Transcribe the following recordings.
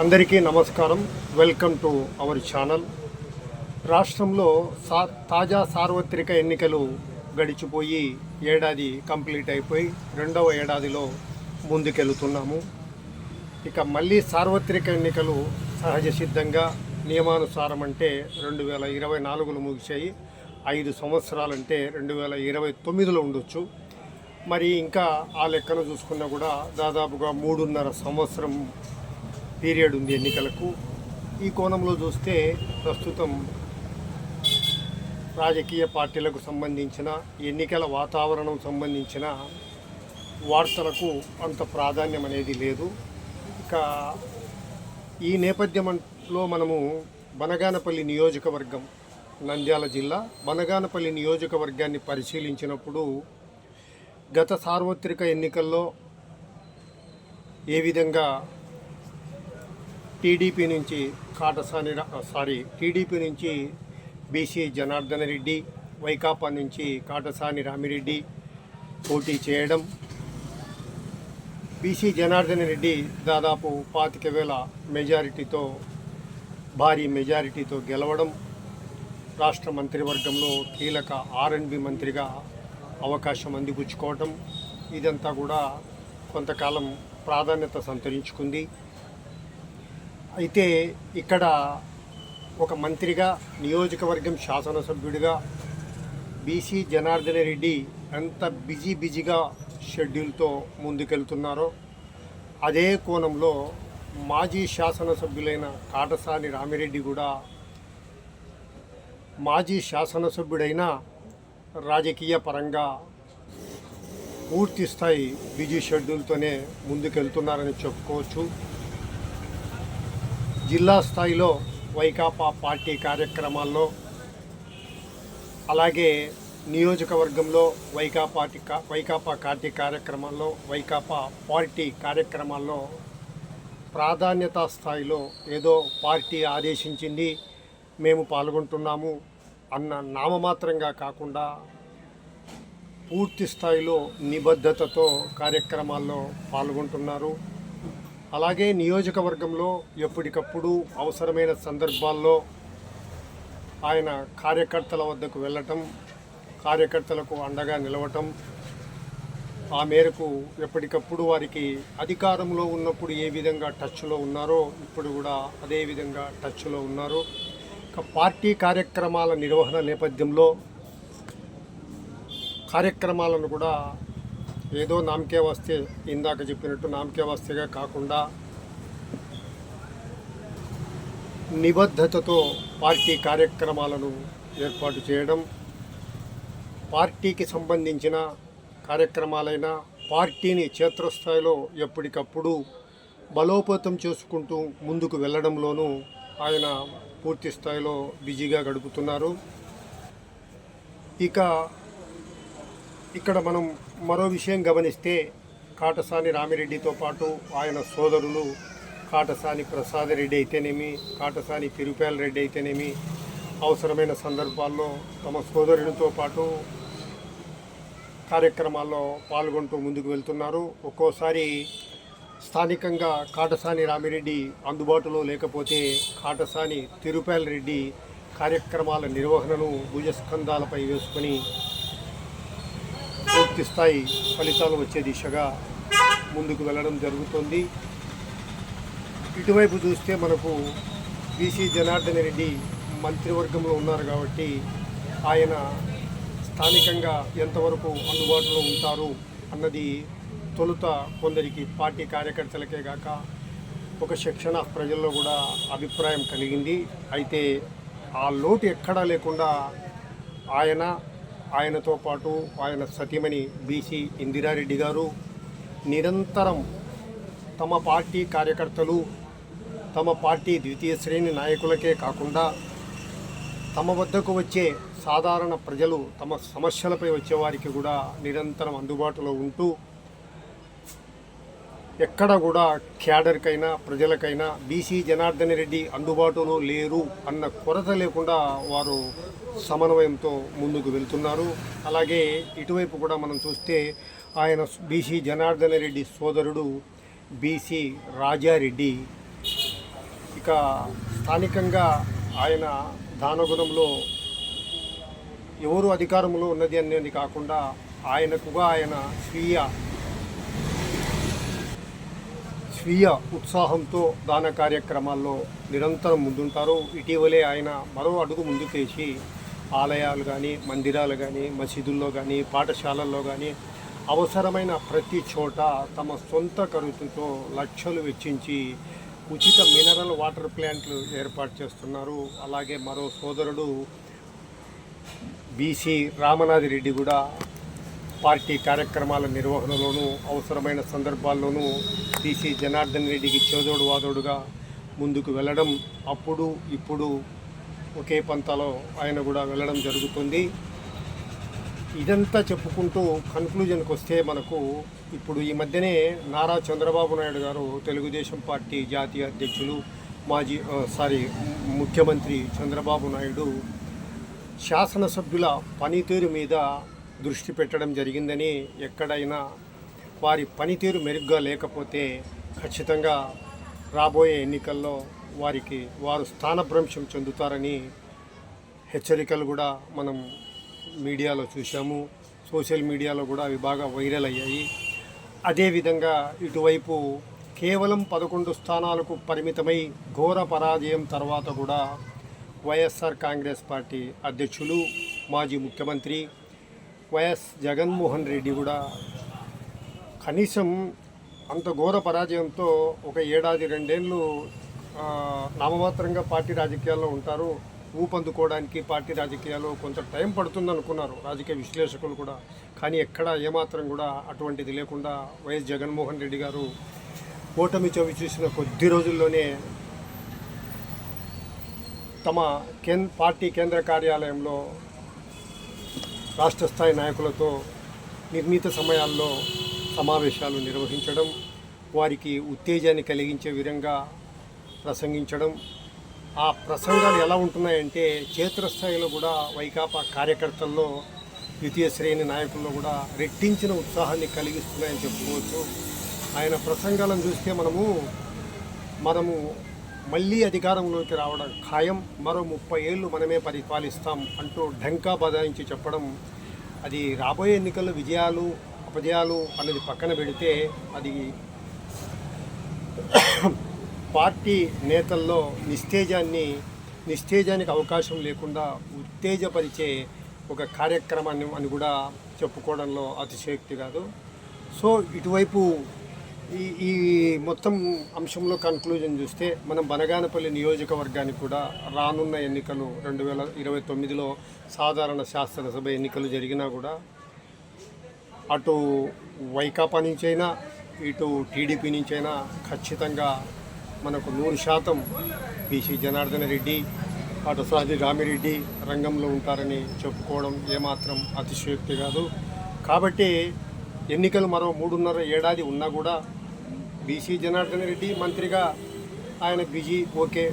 అందరికీ నమస్కారం. Welcome to our channel. రాష్ట్రంలో సా తాజా సార్వత్రిక ఎన్నికలు గడిచిపోయి ఏడాది కంప్లీట్ అయిపోయి రెండవ ఏడాదిలో ముందుకెళ్తున్నాము. ఇక మళ్ళీ సార్వత్రిక ఎన్నికలు సహజ సిద్ధంగా నియమానుసారం అంటే రెండు వేల ఇరవై నాలుగులో ముగిశాయి. ఐదు సంవత్సరాలంటే రెండు వేల ఇరవై తొమ్మిదిలో ఉండొచ్చు. మరి ఇంకా ఆ లెక్కను చూసుకున్నా కూడా దాదాపుగా మూడున్నర సంవత్సరం పీరియడ్ ఉంది ఎన్నికలకు. ఈ కోణంలో చూస్తే ప్రస్తుతం రాజకీయ పార్టీలకు సంబంధించిన ఎన్నికల వాతావరణం సంబంధించిన వార్తలకు అంత ప్రాధాన్యం అనేది లేదు. ఇక ఈ నేపథ్యంలో మనము బనగానపల్లి నియోజకవర్గం నంద్యాల జిల్లా బనగానపల్లి నియోజకవర్గాన్ని పరిశీలించినప్పుడు గత సార్వత్రిక ఎన్నికల్లో ఏ విధంగా టీడీపీ నుంచి కాటసాని సారీ టీడీపీ నుంచి బీసీ జనార్దన రెడ్డి వైకాపా నుంచి కాటసాని రామిరెడ్డి పోటీ చేయడం బీసీ జనార్దన రెడ్డి దాదాపు పాతిక వేల మెజారిటీతో భారీ మెజారిటీతో గెలవడం రాష్ట్ర మంత్రివర్గంలో కీలక ఆర్ఎండ్బి మంత్రిగా అవకాశం అందిపుచ్చుకోవటం ఇదంతా కూడా కొంతకాలం ప్రాధాన్యత సంతరించుకుంది. అయితే ఇక్కడ ఒక మంత్రిగా నియోజకవర్గం శాసనసభ్యుడిగా బీసీ జనార్దన రెడ్డి ఎంత బిజీ బిజీగా షెడ్యూల్తో ముందుకెళ్తున్నారో అదే కోణంలో మాజీ శాసనసభ్యులైన కాటసాని రామిరెడ్డి కూడా మాజీ శాసనసభ్యుడైన రాజకీయ పరంగా పూర్తి స్థాయి బిజీ షెడ్యూల్తోనే ముందుకెళ్తున్నారని చెప్పుకోవచ్చు. జిల్లా స్థాయిలో వైకాపా పార్టీ కార్యక్రమాల్లో అలాగే నియోజకవర్గంలో వైకాపా వైకాపా పార్టీ కార్యక్రమాల్లో వైకాపా పార్టీ కార్యక్రమాల్లో ప్రాధాన్యత స్థాయిలో ఏదో పార్టీ ఆదేశించింది మేము పాల్గొంటున్నాము అన్న నామమాత్రంగా కాకుండా పూర్తి స్థాయిలో నిబద్ధతతో కార్యక్రమాల్లో పాల్గొంటున్నారు. అలాగే నియోజకవర్గంలో ఎప్పటికప్పుడు అవసరమైన సందర్భాల్లో ఆయన కార్యకర్తల వద్దకు వెళ్ళటం కార్యకర్తలకు అండగా నిలవటం ఆ మేరకు ఎప్పటికప్పుడు వారికి అధికారంలో ఉన్నప్పుడు ఏ విధంగా టచ్లో ఉన్నారో ఇప్పుడు కూడా అదే విధంగా టచ్లో ఉన్నారు. పార్టీ కార్యక్రమాల నిర్వహణ నేపథ్యంలో కార్యక్రమాలను కూడా ఏదో నామకే వస్తే ఇందాక చెప్పినట్టు నామకే వస్తేగా కాకుండా నిబద్ధతతో పార్టీ కార్యక్రమాలను ఏర్పాటు చేయడం పార్టీకి సంబంధించిన కార్యక్రమాలైన పార్టీని క్షేత్రస్థాయిలో ఎప్పటికప్పుడు బలోపేతం చేసుకుంటూ ముందుకు వెళ్ళడంలోనూ ఆయన పూర్తి స్థాయిలో బిజీగా గడుపుతున్నారు. ఇక ఇక్కడ మనం మరో విషయం గమనిస్తే కాటసాని రామిరెడ్డితో పాటు ఆయన సోదరులు కాటసాని ప్రసాద్ రెడ్డి అయితేనేమి కాటసాని తిరుపేల రెడ్డి అయితేనేమి అవసరమైన సందర్భాల్లో తమ సోదరునితో పాటు కార్యక్రమాల్లో పాల్గొంటూ ముందుకు వెళ్తున్నారు. ఒక్కోసారి స్థానికంగా కాటసాని రామిరెడ్డి అందుబాటులో లేకపోతే కాటసాని తిరుపేల రెడ్డి కార్యక్రమాల నిర్వహణను భుజస్కంధాలపై వేసుకొని పూర్తి స్థాయి ఫలితాలు వచ్చే దిశగా ముందుకు వెళ్ళడం జరుగుతుంది. ఇటువైపు చూస్తే మనకు బీసీ జనార్దన్ రెడ్డి మంత్రివర్గంలో ఉన్నారు కాబట్టి ఆయన స్థానికంగా ఎంతవరకు అందుబాటులో ఉంటారు అన్నది తొలుత కొందరికి పార్టీ కార్యకర్తలకే గాక ఒక శిక్షణ ప్రజల్లో కూడా అభిప్రాయం కలిగింది. అయితే ఆ లోటు ఎక్కడా లేకుండా ఆయన ఆయనతో పాటు ఆయన సతీమణి బీసీ ఇందిరారెడ్డి గారు నిరంతరం తమ పార్టీ కార్యకర్తలు తమ పార్టీ ద్వితీయ శ్రేణి నాయకులకే కాకుండా తమ వద్దకు వచ్చే సాధారణ ప్రజలు తమ సమస్యలపై వచ్చే వారికి కూడా నిరంతరం అందుబాటులో ఉంటూ ఎక్కడ కూడా క్యాడర్కైనా ప్రజలకైనా బీసీ జనార్దన్ రెడ్డి అందుబాటులో లేరు అన్న కొరత లేకుండా వారు సమన్వయంతో ముందుకు వెళ్తున్నారు. అలాగే ఇటువైపు కూడా మనం చూస్తే ఆయన బీసీ జనార్దన్ రెడ్డి సోదరుడు బీసీ రాజారెడ్డి. ఇక స్థానికంగా ఆయన దానగుణంలో ఎవరు అధికారంలో ఉన్నది అనేది కాకుండా ఆయనకుగా ఆయన స్వీయ స్వీయ ఉత్సాహంతో దాన కార్యక్రమాల్లో నిరంతరం ముందుంటారు. ఇటీవలే ఆయన మరో అడుగు ముందుకేసి ఆలయాలు కానీ మందిరాలు కానీ మసీదుల్లో కానీ పాఠశాలల్లో కానీ అవసరమైన ప్రతి చోట తమ సొంత ఖర్చుతో లక్షలు వెచ్చించి ఉచిత మినరల్ వాటర్ ప్లాంట్లు ఏర్పాటు చేస్తున్నారు. అలాగే మరో సోదరుడు బీసీ రామనాథి రెడ్డి కూడా పార్టీ కార్యక్రమాల నిర్వహణలోనూ అవసరమైన సందర్భాల్లోనూ టీసీ జనార్దన్ రెడ్డికి చేదోడు వాదోడుగా ముందుకు వెళ్ళడం అప్పుడు ఇప్పుడు ఒకే పంతలో ఆయన కూడా వెళ్ళడం జరుగుతుంది. ఇదంతా చెప్పుకుంటూ కన్క్లూజన్కి వస్తే మనకు ఇప్పుడు ఈ మధ్యనే నారా చంద్రబాబు నాయుడు గారు తెలుగుదేశం పార్టీ జాతీయ అధ్యక్షులు మాజీ సారీ ముఖ్యమంత్రి చంద్రబాబు నాయుడు శాసనసభ్యుల పనితీరు మీద దృష్టి పెట్టడం జరిగిందని ఎక్కడైనా వారి పనితీరు మెరుగ్గా లేకపోతే ఖచ్చితంగా రాబోయే ఎన్నికల్లో వారికి వారు స్థానభ్రంశం చెందుతారని హెచ్చరికలు కూడా మనం మీడియాలో చూసాము సోషల్ మీడియాలో కూడా అవి బాగా వైరల్ అయ్యాయి. అదేవిధంగా ఇటువైపు కేవలం పదకొండు స్థానాలకు పరిమితమై ఘోర పరాజయం తర్వాత కూడా వైఎస్ఆర్ కాంగ్రెస్ పార్టీ అధ్యక్షులు మాజీ ముఖ్యమంత్రి వైఎస్ జగన్మోహన్ రెడ్డి కూడా కనీసం అంత ఘోర పరాజయంతో ఒక ఏడాది రెండేళ్ళు నామమాత్రంగా పార్టీ రాజకీయాల్లో ఉంటారు. ఊపందుకోవడానికి పార్టీ రాజకీయాలు కొంత టైం పడుతుంది అనుకున్నారు రాజకీయ విశ్లేషకులు కూడా. కానీ ఎక్కడ ఏమాత్రం కూడా అటువంటిది లేకుండా వైఎస్ జగన్మోహన్ రెడ్డి గారు ఓటమి చవి చూసిన కొద్ది రోజుల్లోనే తమ కేంద్ర పార్టీ కేంద్ర కార్యాలయంలో రాష్ట్ర స్థాయి నాయకులతో నిర్ణీత సమయాల్లో సమావేశాలు నిర్వహించడం వారికి ఉత్తేజాన్ని కలిగించే విధంగా ప్రసంగించడం. ఆ ప్రసంగాలు ఎలా ఉంటున్నాయంటే క్షేత్రస్థాయిలో కూడా వైకాపా కార్యకర్తల్లో ద్వితీయ శ్రేణి నాయకుల్లో కూడా రెట్టించిన ఉత్సాహాన్ని కలిగిస్తున్నాయని చెప్పుకోవచ్చు. ఆయన ప్రసంగాలను చూస్తే మనము మనము మళ్ళీ అధికారంలోకి రావడం ఖాయం. మరో ముప్పై ఏళ్ళు మనమే పరిపాలిస్తాం అంటూ ఢంకా బదాయించి చెప్పడం అది రాబోయే ఎన్నికల్లో విజయాలు అపజయాలు అనేది పక్కన పెడితే అది పార్టీ నేతల్లో నిస్తేజాన్ని నిస్తేజానికి అవకాశం లేకుండా ఉత్తేజపరిచే ఒక కార్యక్రమాన్ని అని కూడా చెప్పుకోవడంలో అతిశయోక్తి కాదు. సో ఇటువైపు ఈ ఈ మొత్తం అంశంలో కన్క్లూజన్ చూస్తే మనం బనగానపల్లి నియోజకవర్గానికి కూడా రానున్న ఎన్నికలు రెండు వేల ఇరవై తొమ్మిదిలో సాధారణ శాసనసభ ఎన్నికలు జరిగినా కూడా అటు వైకాపా నుంచైనా ఇటు టీడీపీ నుంచైనా ఖచ్చితంగా మనకు నూరు శాతం బీసీ జనార్దన రెడ్డి అటు సాది రామిరెడ్డి రంగంలో ఉంటారని చెప్పుకోవడం ఏమాత్రం అతిశయోక్తి కాదు. కాబట్టి ఎన్నికలు మరో మూడున్నర ఏడాది ఉన్నా కూడా బీసీ జనార్దన రెడ్డి మంత్రిగా ఆయన బిజీ ఓకే.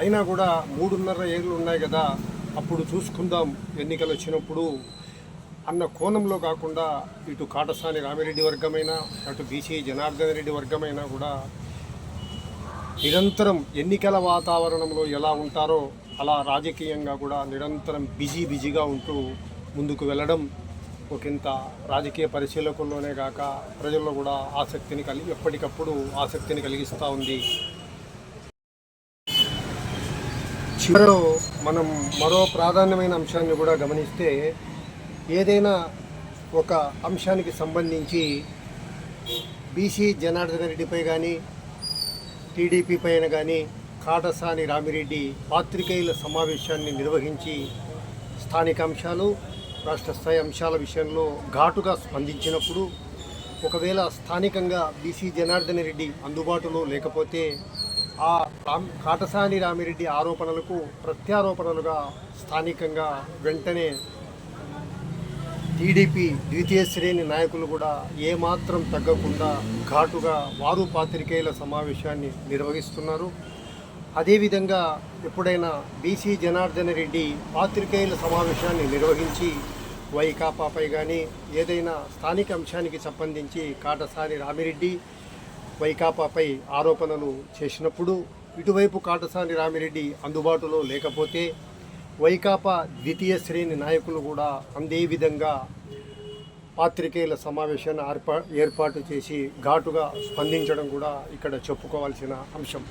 అయినా కూడా మూడున్నర ఏళ్ళు ఉన్నాయి కదా అప్పుడు చూసుకుందాం ఎన్నికలు వచ్చినప్పుడు. అన్న కోణంలో కాకుండా ఇటు కాటసాని రామిరెడ్డి వర్గమైనా అటు బీసీ జనార్దన రెడ్డి వర్గమైనా కూడా నిరంతరం ఎన్నికల వాతావరణంలో ఎలా ఉంటారో అలా రాజకీయంగా కూడా నిరంతరం బిజీ బిజీగా ఉంటూ ముందుకు వెళ్ళడం ఒకంత రాజకీయ పరిశీలకుల్లోనే కాక ప్రజల్లో కూడా ఆసక్తిని కలిగి ఎప్పటికప్పుడు ఆసక్తిని కలిగిస్తూ ఉంది. చివరిలో మనం మరో ప్రాధాన్యమైన అంశాన్ని కూడా గమనిస్తే ఏదైనా ఒక అంశానికి సంబంధించి బీసీ జనార్దన రెడ్డిపై కానీ టీడీపీ పైన కానీ కాటసాని రామిరెడ్డి పాత్రికేయుల సమావేశాన్ని నిర్వహించి స్థానిక అంశాలు రాష్ట్ర స్థాయి అంశాల విషయంలో ఘాటుగా స్పందించినప్పుడు ఒకవేళ స్థానికంగా బీసీ జనార్దన రెడ్డి అందుబాటులో లేకపోతే ఆ రామ్ కాటసాని రామిరెడ్డి ఆరోపణలకు ప్రత్యారోపణలుగా స్థానికంగా వెంటనే టీడీపీ ద్వితీయ శ్రేణి నాయకులు కూడా ఏమాత్రం తగ్గకుండా ఘాటుగా వారు పాత్రికేయుల సమావేశాన్ని నిర్వహిస్తున్నారు. అదేవిధంగా ఎప్పుడైనా బీసీ జనార్దన రెడ్డి పాత్రికేయుల సమావేశాన్ని నిర్వహించి వైకాపాపై కానీ ఏదైనా స్థానిక అంశానికి సంబంధించి కాటసాని రామిరెడ్డి వైకాపాపై ఆరోపణలు చేసినప్పుడు ఇటువైపు కాటసాని రామిరెడ్డి అందుబాటులో లేకపోతే వైకాపా ద్వితీయ శ్రేణి నాయకులు కూడా అందే విధంగా పాత్రికేయుల సమావేశాన్ని ఏర్పా ఏర్పాటు చేసి ఘాటుగా స్పందించడం కూడా ఇక్కడ చెప్పుకోవాల్సిన అంశం.